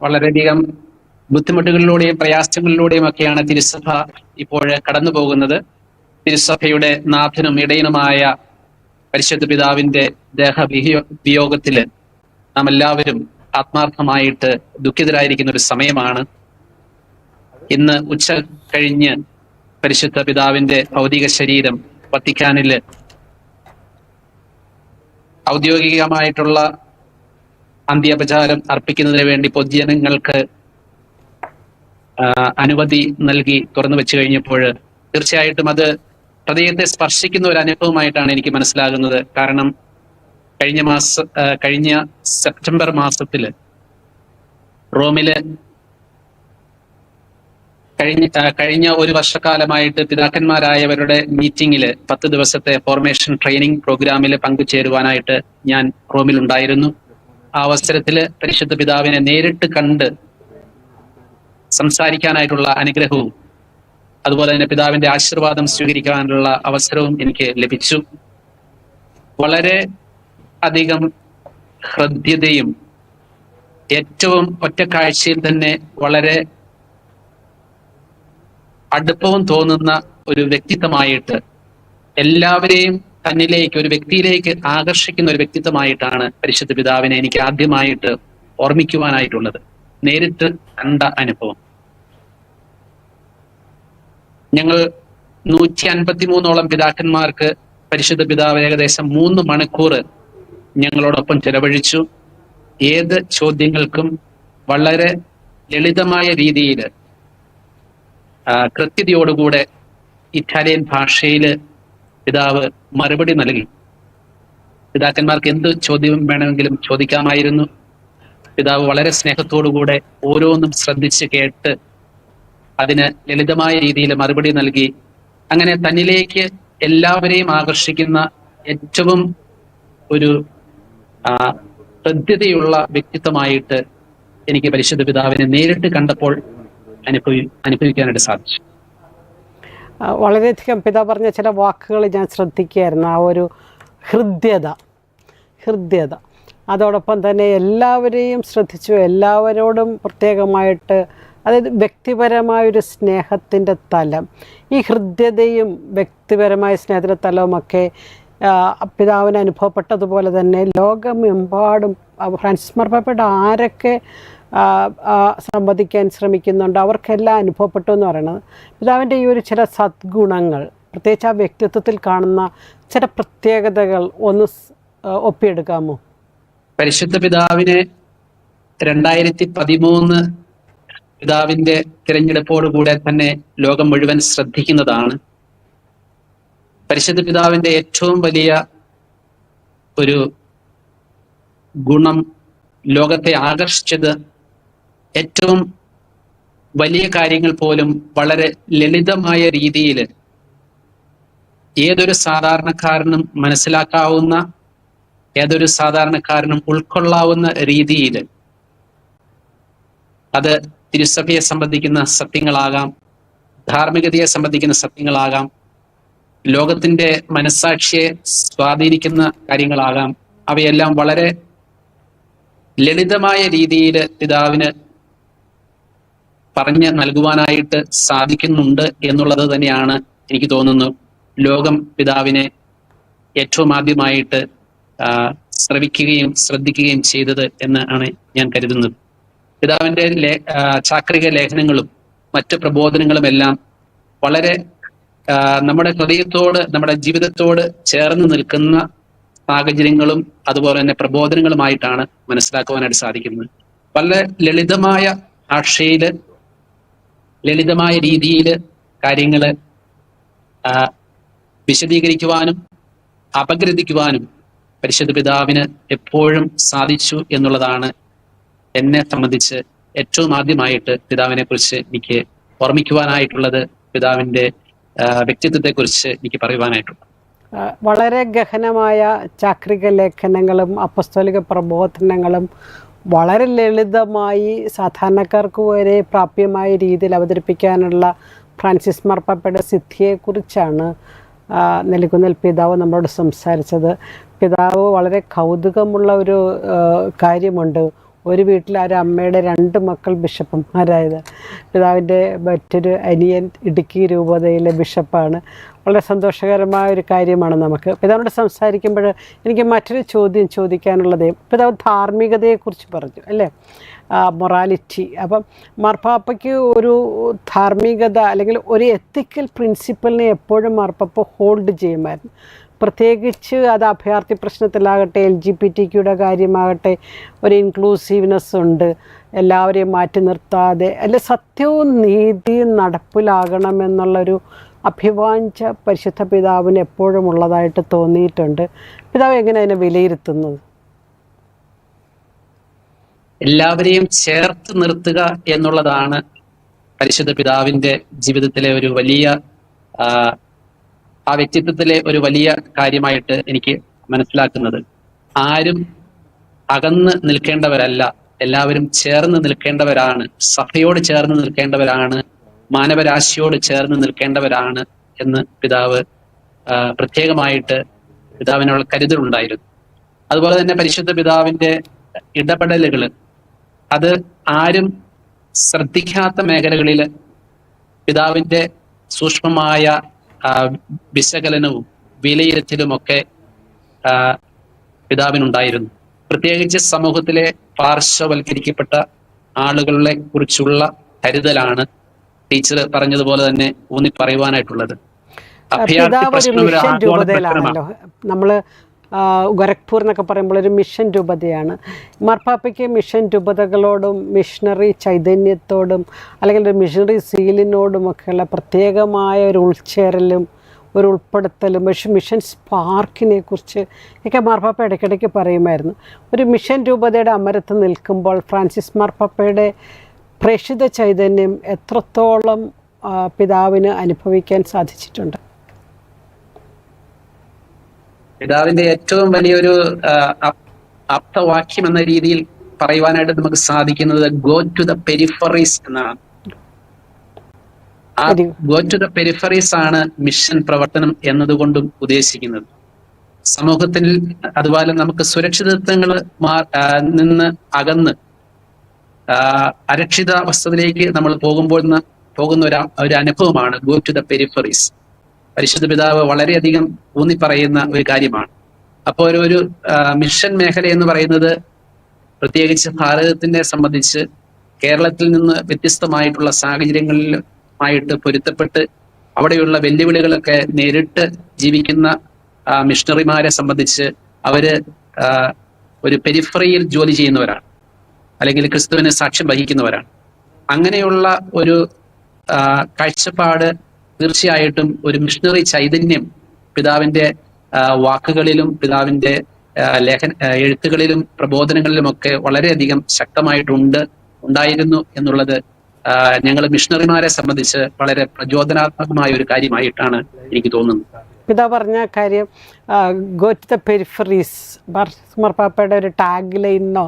വളരെയധികം ബുദ്ധിമുട്ടുകളിലൂടെയും പ്രയാസങ്ങളിലൂടെയും ഒക്കെയാണ് തിരുസഭ ഇപ്പോൾ കടന്നു പോകുന്നത് തിരുസഭയുടെ നാഥനും ഇടയനുമായ പരിശുദ്ധ പിതാവിന്റെ ദേഹവിഹിയോ വിയോഗത്തിൽ നാം എല്ലാവരും ആത്മാർത്ഥമായിട്ട് ദുഃഖിതരായിരിക്കുന്ന ഒരു സമയമാണ്. ഇന്ന് ഉച്ച കഴിഞ്ഞ് പരിശുദ്ധ പിതാവിന്റെ ഭൗതിക ശരീരം വത്തിക്കാനിൽ ഔദ്യോഗികമായിട്ടുള്ള അന്ത്യോപചാരം അർപ്പിക്കുന്നതിന് വേണ്ടി പൊതുജനങ്ങൾക്ക് അനുമതി നൽകി തുറന്നു വെച്ചു കഴിഞ്ഞപ്പോൾ തീർച്ചയായിട്ടും അത് ഹൃദയത്തെ സ്പർശിക്കുന്ന ഒരു അനുഭവമായിട്ടാണ് എനിക്ക് മനസ്സിലാകുന്നത്. കാരണം കഴിഞ്ഞ മാസ കഴിഞ്ഞ സെപ്റ്റംബർ മാസത്തിൽ റോമിൽ കഴിഞ്ഞ കഴിഞ്ഞ ഒരു വർഷക്കാലമായിട്ട് പിതാക്കന്മാരായവരുടെ മീറ്റിംഗിൽ പത്ത് ദിവസത്തെ ഫോർമേഷൻ ട്രെയിനിങ് പ്രോഗ്രാമിൽ പങ്കുചേരുവാനായിട്ട് ഞാൻ റോമിൽ ഉണ്ടായിരുന്നു ആ അവസരത്തിൽ പരിശുദ്ധ പിതാവിനെ നേരിട്ട് കണ്ട് സംസാരിക്കാനായിട്ടുള്ള അനുഗ്രഹവും അതുപോലെ തന്നെ പിതാവിന്റെ ആശീർവാദം സ്വീകരിക്കാനുള്ള അവസരവും എനിക്ക് ലഭിച്ചു. വളരെ അധികം ഹൃദ്യതയും ഏറ്റവും ഒറ്റക്കാഴ്ചയിൽ തന്നെ വളരെ അടുപ്പവും തോന്നുന്ന ഒരു വ്യക്തിത്വമായിട്ട് എല്ലാവരെയും തന്നിലേക്ക് ഒരു വ്യക്തിയിലേക്ക് ആകർഷിക്കുന്ന ഒരു വ്യക്തിത്വമായിട്ടാണ് പരിശുദ്ധ പിതാവിനെ എനിക്ക് ആദ്യമായിട്ട് ഓർമ്മിക്കുവാനായിട്ടുള്ളത്. നേരിട്ട് കണ്ട അനുഭവം. ഞങ്ങൾ നൂറ്റി അൻപത്തി മൂന്നോളം പിതാക്കന്മാർക്ക് പരിശുദ്ധ പിതാവ് ഏകദേശം മൂന്ന് മണിക്കൂർ ഞങ്ങളോടൊപ്പം ചെലവഴിച്ചു. ഏത് ചോദ്യങ്ങൾക്കും വളരെ ലളിതമായ രീതിയിൽ കൃത്യതയോടുകൂടെ ഇറ്റാലിയൻ ഭാഷയിൽ പിതാവ് മറുപടി നൽകി. പിതാക്കന്മാർക്ക് എന്ത് ചോദ്യം വേണമെങ്കിലും ചോദിക്കാമായിരുന്നു. പിതാവ് വളരെ സ്നേഹത്തോടുകൂടെ ഓരോന്നും ശ്രദ്ധിച്ച് കേട്ട് അതിന് ലളിതമായ രീതിയിൽ മറുപടി നൽകി. അങ്ങനെ തന്നിലേക്ക് എല്ലാവരെയും ആകർഷിക്കുന്ന ഏറ്റവും ഒരു ഹൃദ്യതയുള്ള വ്യക്തിത്വമായിട്ട് എനിക്ക് പരിശുദ്ധ പിതാവിനെ നേരിട്ട് കണ്ടപ്പോൾ അനുഭവി അനുഭവിക്കാനായിട്ട് സാധിച്ചു. വളരെയധികം പിതാ പറഞ്ഞ ചില വാക്കുകൾ ഞാൻ ശ്രദ്ധിക്കുകയായിരുന്നു. ആ ഒരു ഹൃദ്യത ഹൃദ്യത. അതോടൊപ്പം തന്നെ എല്ലാവരെയും ശ്രദ്ധിച്ചു എല്ലാവരോടും പ്രത്യേകമായിട്ട് അതായത് വ്യക്തിപരമായൊരു സ്നേഹത്തിന്റെ തലം. ഈ ഹൃദ്യതയും വ്യക്തിപരമായ സ്നേഹത്തിന്റെ തലവുമൊക്കെ പിതാവിന് അനുഭവപ്പെട്ടതുപോലെ തന്നെ ലോകമെമ്പാടും ഫ്രാൻസിസ് മാർപ്പാപ്പയുടെ ആരൊക്കെ സംവദിക്കാൻ ശ്രമിക്കുന്നുണ്ട്. അവർക്കെല്ലാം അനുഭവപ്പെട്ടു എന്ന് പറയുന്നത്. പിതാവിന്റെ ഈ ഒരു ചില സദ്ഗുണങ്ങൾ പ്രത്യേകിച്ച് ആ വ്യക്തിത്വത്തിൽ കാണുന്ന ചില പ്രത്യേകതകൾ ഒന്ന് ഒപ്പിയെടുക്കാമോ? പരിശുദ്ധ പിതാവിനെ രണ്ടായിരത്തി പതിമൂന്ന് പിതാവിന്റെ തിരഞ്ഞെടുപ്പോടുകൂടെ തന്നെ ലോകം മുഴുവൻ ശ്രദ്ധിക്കുന്നതാണ്. പരിശുദ്ധ പിതാവിന്റെ ഏറ്റവും വലിയ ഒരു ഗുണം ലോകത്തെ ആകർഷിച്ചത് ഏറ്റവും വലിയ കാര്യങ്ങൾ പോലും വളരെ ലളിതമായ രീതിയിൽ ഏതൊരു സാധാരണക്കാരനും മനസ്സിലാക്കാവുന്ന ഏതൊരു സാധാരണക്കാരനും ഉൾക്കൊള്ളാവുന്ന രീതിയിൽ അത് തിരുസഭയെ സംബന്ധിക്കുന്ന സത്യങ്ങളാകാം ധാർമ്മികതയെ സംബന്ധിക്കുന്ന സത്യങ്ങളാകാം ലോകത്തിന്റെ മനസ്സാക്ഷിയെ സ്വാധീനിക്കുന്ന കാര്യങ്ങളാകാം. അവയെല്ലാം വളരെ ലളിതമായ രീതിയിൽ പിതാവിന് പറഞ്ഞ് നൽകുവാനായിട്ട് സാധിക്കുന്നുണ്ട് എന്നുള്ളത് തന്നെയാണ് എനിക്ക് തോന്നുന്നു. ലോകം പിതാവിനെ ഏറ്റവും ആദ്യമായിട്ട് ശ്രവിക്കുകയും ശ്രദ്ധിക്കുകയും ചെയ്തത് എന്ന് ആണ് ഞാൻ കരുതുന്നത്. പിതാവിന്റെ ലേ ചാക്രിക ലേഖനങ്ങളും മറ്റ് പ്രബോധനങ്ങളും എല്ലാം വളരെ നമ്മുടെ ഹൃദയത്തോട് നമ്മുടെ ജീവിതത്തോട് ചേർന്ന് നിൽക്കുന്ന സാഹചര്യങ്ങളും അതുപോലെ തന്നെ പ്രബോധനങ്ങളുമായിട്ടാണ് മനസ്സിലാക്കുവാനായിട്ട് സാധിക്കുന്നത്. വളരെ ലളിതമായ ഭാഷയിൽ ലളിതമായ രീതിയിൽ കാര്യങ്ങൾ വിശദീകരിക്കുവാനും അപഗ്രഥിക്കുവാനും പരിശുദ്ധ പിതാവിന് എപ്പോഴും സാധിച്ചു എന്നുള്ളതാണ് എന്നെ സംബന്ധിച്ച് ഏറ്റവും ആദ്യമായിട്ട് പിതാവിനെ കുറിച്ച് എനിക്ക് ഓർമ്മിക്കുവാനായിട്ടുള്ളത് പിതാവിന്റെ വ്യക്തിത്വത്തെ കുറിച്ച് എനിക്ക് പറയുവാനായിട്ടുള്ളത് വളരെ ഗഹനമായ ചാക്രിക ലേഖനങ്ങളും അപ്പസ്തോലിക പ്രബോധനങ്ങളും വളരെ ലളിതമായി സാധാരണക്കാർക്ക് വരെ പ്രാപ്യമായ രീതിയിൽ അവതരിപ്പിക്കാനുള്ള ഫ്രാൻസിസ് മാർപ്പാപ്പയുടെ സിദ്ധിയെക്കുറിച്ചാണ് ആ, നെല്ലിക്കുന്നിൽ പിതാവ് നമ്മളോട് സംസാരിച്ചത്. പിതാവ് വളരെ കൗതുകമുള്ള ഒരു കാര്യമുണ്ട്. ഒരു വീട്ടിൽ ആ അമ്മയുടെ രണ്ട് മക്കൾ ബിഷപ്പന്മാരായത് പിതാവിന്റെ മറ്റൊരു അനിയൻ ഇടുക്കി രൂപതയിലെ ബിഷപ്പാണ്. വളരെ സന്തോഷകരമായ ഒരു കാര്യമാണ് നമുക്ക്. പിതാവിനോട് സംസാരിക്കുമ്പോൾ എനിക്ക് മറ്റൊരു ചോദ്യം ചോദിക്കാനുള്ളത് പിതാവ് ധാർമ്മികതയെക്കുറിച്ച് പറഞ്ഞു അല്ലേ? മൊറാലിറ്റി അപ്പം മാർപ്പാപ്പയ്ക്ക് ഒരു ധാർമ്മികത അല്ലെങ്കിൽ ഒരു എത്തിക്കൽ പ്രിൻസിപ്പലിനെ എപ്പോഴും മാർപ്പാപ്പ ഹോൾഡ് ചെയ്യുമായിരുന്നു. പ്രത്യേകിച്ച് അത് അഭയാർത്ഥി പ്രശ്നത്തിലാകട്ടെ എൽ ജി പി ടി ക്യൂടെ കാര്യമാകട്ടെ ഒരു ഇൻക്ലൂസീവ്നെസ് ഉണ്ട്. എല്ലാവരെയും മാറ്റി നിർത്താതെ അല്ലെ സത്യവും നീതിയും നടപ്പിലാകണമെന്നുള്ളൊരു അഭിവാഞ്ച പരിശുദ്ധ പിതാവിന് എപ്പോഴും ഉള്ളതായിട്ട് തോന്നിയിട്ടുണ്ട്. പിതാവ് എങ്ങനെ അതിനെ വിലയിരുത്തുന്നത് എല്ലാവരെയും ചേർത്ത് നിർത്തുക എന്നുള്ളതാണ് പരിശുദ്ധ പിതാവിന്റെ ജീവിതത്തിലെ ഒരു വലിയ ആ, വ്യക്തിത്വത്തിലെ ഒരു വലിയ കാര്യമായിട്ട് എനിക്ക് മനസ്സിലാക്കുന്നത്. ആരും അകന്ന് നിൽക്കേണ്ടവരല്ല. എല്ലാവരും ചേർന്ന് നിൽക്കേണ്ടവരാണ്. സഭയോട് ചേർന്ന് നിൽക്കേണ്ടവരാണ്. മാനവരാശിയോട് ചേർന്ന് നിൽക്കേണ്ടവരാണ് എന്ന് പിതാവ് പ്രത്യേകമായിട്ട് പിതാവിനുള്ള കരുതലുണ്ടായിരുന്നു. അതുപോലെ തന്നെ പരിശുദ്ധ പിതാവിന്റെ ഇടപെടലുകൾ അത് ആരും ശ്രദ്ധിക്കാത്ത മേഖലകളിൽ പിതാവിന്റെ സൂക്ഷ്മമായ വിശകലനവും വിലയിരുത്തലുമൊക്കെ ഒക്കെ പിതാവിനുണ്ടായിരുന്നു. പ്രത്യേകിച്ച് സമൂഹത്തിലെ പാർശ്വവൽക്കരിക്കപ്പെട്ട ആളുകളെ കുറിച്ചുള്ള കരുതലാണ് ടീച്ചർ പറഞ്ഞതുപോലെ തന്നെ ഊന്നി പറയുവാനായിട്ടുള്ളത് നമ്മൾ പ്രശ്നം ഗോരഖ്പൂർ എന്നൊക്കെ പറയുമ്പോൾ ഒരു മിഷൻ രൂപതയാണ്. മാർപ്പാപ്പയ്ക്ക് മിഷൻ രൂപതകളോടും മിഷണറി ചൈതന്യത്തോടും അല്ലെങ്കിൽ ഒരു മിഷണറി സീലിനോടും ഒക്കെയുള്ള പ്രത്യേകമായ ഒരു ഉൾച്ചേരലും ഒരു ഉൾപ്പെടുത്തലും പക്ഷേ മിഷൻ സ്പാർക്കിനെ കുറിച്ച് ഒക്കെ മാർപ്പാപ്പ ഇടയ്ക്കിടയ്ക്ക് പറയുമായിരുന്നു. ഒരു മിഷൻ രൂപതയുടെ അമരത്ത് നിൽക്കുമ്പോൾ ഫ്രാൻസിസ് മാർപ്പാപ്പയുടെ പ്രേക്ഷിത ചൈതന്യം എത്രത്തോളം പിതാവിന് അനുഭവിക്കാൻ സാധിച്ചിട്ടുണ്ട്. പിതാവിന്റെ ഏറ്റവും വലിയൊരു അർത്ഥവാക്യം അപ്- എന്ന രീതിയിൽ പറയുവാനായിട്ട് നമുക്ക് സാധിക്കുന്നത് ഗോ ടു ദ പെരിഫറീസ് എന്നാണ്. ആ ഗോ ടു ദ പെരിഫറീസ് ആണ് മിഷൻ പ്രവർത്തനം എന്നതുകൊണ്ടും ഉദ്ദേശിക്കുന്നത്. സമൂഹത്തിൽ അതുപോലെ നമുക്ക് സുരക്ഷിതത്വങ്ങൾ നിന്ന് അകന്ന് അരക്ഷിത അരക്ഷിതാവസ്ഥയിലേക്ക് നമ്മൾ പോകുമ്പോൾ പോകുന്ന ഒരു ഒരു അനുഭവമാണ് ഗോ ടു ദ പെരിഫറീസ് പരിശുദ്ധ പിതാവ് വളരെയധികം ഊന്നി പറയുന്ന ഒരു കാര്യമാണ്. അപ്പോൾ ഒരു ഒരു മിഷൻ മേഖല എന്ന് പറയുന്നത് പ്രത്യേകിച്ച് ഭാരതത്തിനെ സംബന്ധിച്ച് കേരളത്തിൽ നിന്ന് വ്യത്യസ്തമായിട്ടുള്ള സാഹചര്യങ്ങളിലുമായിട്ട് പൊരുത്തപ്പെട്ട് അവിടെയുള്ള വെല്ലുവിളികളൊക്കെ നേരിട്ട് ജീവിക്കുന്ന മിഷണറിമാരെ സംബന്ധിച്ച് അവർ ഒരു പെരിഫറിയിൽ ജോലി ചെയ്യുന്നവരാണ്. അല്ലെങ്കിൽ ക്രിസ്തുവിനെ സാക്ഷ്യം വഹിക്കുന്നവരാണ്. അങ്ങനെയുള്ള ഒരു കാഴ്ചപ്പാട് തീർച്ചയായിട്ടും ഒരു മിഷണറി ചൈതന്യം പിതാവിന്റെ വാക്കുകളിലും പിതാവിന്റെ ലേഖന എഴുത്തുകളിലും പ്രബോധനങ്ങളിലുമൊക്കെ വളരെയധികം ശക്തമായിട്ടുണ്ട് ഉണ്ടായിരുന്നു എന്നുള്ളത് ഞങ്ങൾ മിഷണറിമാരെ സംബന്ധിച്ച് വളരെ പ്രചോദനാത്മകമായ ഒരു കാര്യമായിട്ടാണ് എനിക്ക് തോന്നുന്നത്. പിതാ പറഞ്ഞ കാര്യം ഗോ ടു ദ പെരിഫറീസ് മാർപ്പാപ്പയുടെ ഒരു ടാഗ് ലൈനോ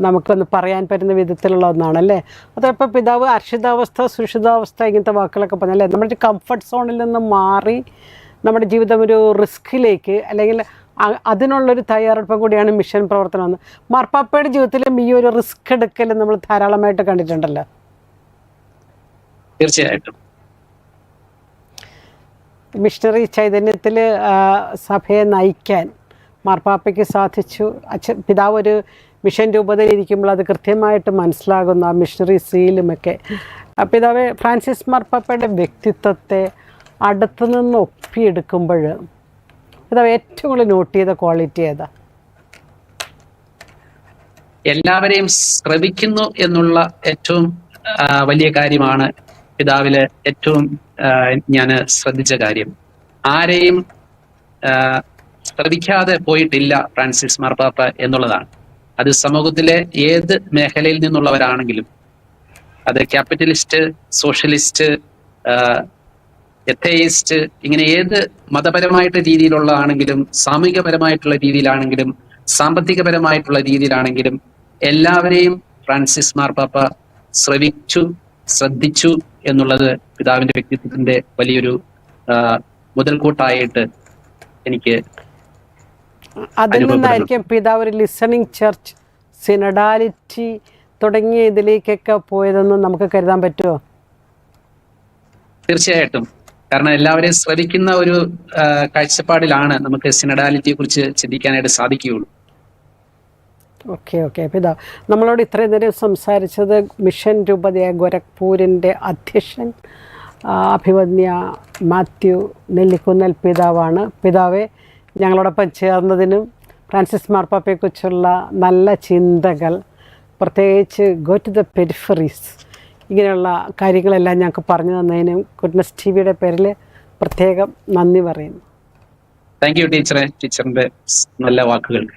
നമുക്കൊന്ന് പറയാൻ പറ്റുന്ന വിധത്തിലുള്ള ഒന്നാണല്ലേ? അതപ്പോൾ പിതാവ് അർഷിതാവസ്ഥ സുരക്ഷിതാവസ്ഥ ഇങ്ങനത്തെ വാക്കുകളൊക്കെ പറഞ്ഞല്ലേ നമ്മുടെ കംഫർട്ട് സോണിൽ നിന്ന് മാറി നമ്മുടെ ജീവിതം ഒരു റിസ്കിലേക്ക് അല്ലെങ്കിൽ അതിനുള്ളൊരു തയ്യാറെടുപ്പ് കൂടിയാണ് മിഷൻ പ്രവർത്തനം എന്ന്. മാർപ്പാപ്പയുടെ ജീവിതത്തിലും ഈ ഒരു റിസ്ക് എടുക്കൽ നമ്മൾ ധാരാളമായിട്ട് കണ്ടിട്ടുണ്ടല്ലോ. തീർച്ചയായിട്ടും. മിഷണറി ചൈതന്യത്തിൽ സഭയെ നയിക്കാൻ മാർപ്പാപ്പയ്ക്ക് സാധിച്ചു. അച്ഛൻ പിതാവ് ഒരു മിഷൻ രൂപതയിരിക്കുമ്പോൾ അത് കൃത്യമായിട്ട് മനസ്സിലാകുന്ന ആ മിഷണറി സീലുമൊക്കെ പിതാവ് ഫ്രാൻസിസ് മാർപ്പാപ്പയുടെ വ്യക്തിത്വത്തെ അടുത്തു നിന്ന് ഒപ്പിയെടുക്കുമ്പോൾ പിതാവ് ഏറ്റവും കൂടുതൽ നോട്ട് ചെയ്ത ക്വാളിറ്റി ഏതാ? എല്ലാവരെയും ശ്രവിക്കുന്നു എന്നുള്ള ഏറ്റവും വലിയ കാര്യമാണ് പിതാവിൽ ഏറ്റവും ഞാൻ ശ്രദ്ധിച്ച കാര്യം. ആരെയും ശ്രവിക്കാതെ പോയിട്ടില്ല ഫ്രാൻസിസ് മാർപ്പാപ്പ എന്നുള്ളതാണ്. അത് സമൂഹത്തിലെ ഏത് മേഖലയിൽ നിന്നുള്ളവരാണെങ്കിലും അത് ക്യാപിറ്റലിസ്റ്റ് സോഷ്യലിസ്റ്റ് എത്തയിസ്റ്റ് ഇങ്ങനെ ഏത് മതപരമായിട്ട് രീതിയിലുള്ള ആണെങ്കിലും സാമൂഹികപരമായിട്ടുള്ള രീതിയിലാണെങ്കിലും സാമ്പത്തികപരമായിട്ടുള്ള രീതിയിലാണെങ്കിലും എല്ലാവരെയും ഫ്രാൻസിസ് മാർപ്പാപ്പ ശ്രവിച്ചു ശ്രദ്ധിച്ചു എന്നുള്ളത് പിതാവിന്റെ വ്യക്തിത്വത്തിന്റെ വലിയൊരു മുതൽക്കൂട്ടായിട്ട് എനിക്ക് അതിൽ നിന്നായിരിക്കും പിതാവ് ഒരു ലിസണിങ് ചർച്ച് സിനഡാലിറ്റി തുടങ്ങിയ ഇതിലേക്കൊക്കെ പോയതെന്ന് നമുക്ക് കരുതാൻ പറ്റുമോ? തീർച്ചയായിട്ടും. കാരണം എല്ലാവരെയും ശ്രവിക്കുന്ന ഒരു കാഴ്ചപ്പാടിലാണ് നമുക്ക് സിനഡാലിറ്റിയെ കുറിച്ച് ചിന്തിക്കാനായിട്ട് സാധിക്കുകയുള്ളൂ. ഓക്കെ ഓക്കെ പിതാ നമ്മളോട് ഇത്രയും നേരം സംസാരിച്ചത് മിഷൻ രൂപതയായ ഗോരഖ്പൂരിന്റെ അധ്യക്ഷൻ അഭിമന്യ മാത്യു നെല്ലിക്കുന്നൽ പിതാവാണ്. പിതാവെ ഞങ്ങളോടൊപ്പം ചേർന്നതിനും ഫ്രാൻസിസ് മാർപ്പാപ്പയെക്കുറിച്ചുള്ള നല്ല ചിന്തകൾ പ്രത്യേകിച്ച് ഗോ ടു ദ പെരിഫറീസ് ഇങ്ങനെയുള്ള കാര്യങ്ങളെല്ലാം ഞങ്ങൾക്ക് പറഞ്ഞു തന്നതിനും ഗുഡ്നസ് ടി വിയുടെ പേരിൽ പ്രത്യേകം നന്ദി പറയുന്നു. താങ്ക് യു ടീച്ചറെ ടീച്ചറിന്റെ നല്ല വാക്കുകൾക്ക്